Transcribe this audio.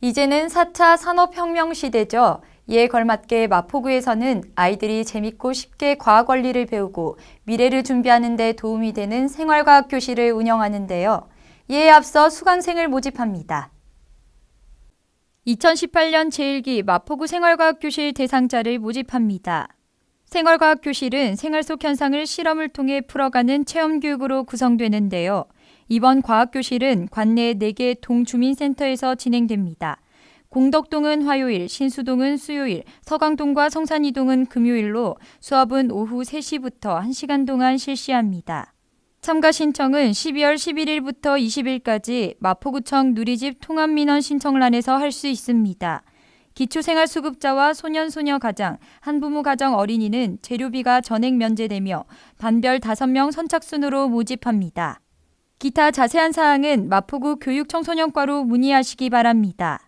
이제는 4차 산업혁명 시대죠. 이에 걸맞게 마포구에서는 아이들이 재밌고 쉽게 과학 원리를 배우고 미래를 준비하는 데 도움이 되는 생활과학 교실을 운영하는데요. 이에 앞서 수강생을 모집합니다. 2018년 제1기 마포구 생활과학 교실 대상자를 모집합니다. 생활과학 교실은 생활 속 현상을 실험을 통해 풀어가는 체험 교육으로 구성되는데요. 이번 과학 교실은 관내 4개 동주민센터에서 진행됩니다. 공덕동은 화요일, 신수동은 수요일, 서강동과 성산이동은 금요일로 수업은 오후 3시부터 1시간 동안 실시합니다. 참가 신청은 12월 11일부터 20일까지 마포구청 누리집 통합민원 신청란에서 할 수 있습니다. 기초생활수급자와 소년소녀 가장, 한부모 가정 어린이는 재료비가 전액 면제되며 반별 5명 선착순으로 모집합니다. 기타 자세한 사항은 마포구 교육청소년과로 문의하시기 바랍니다.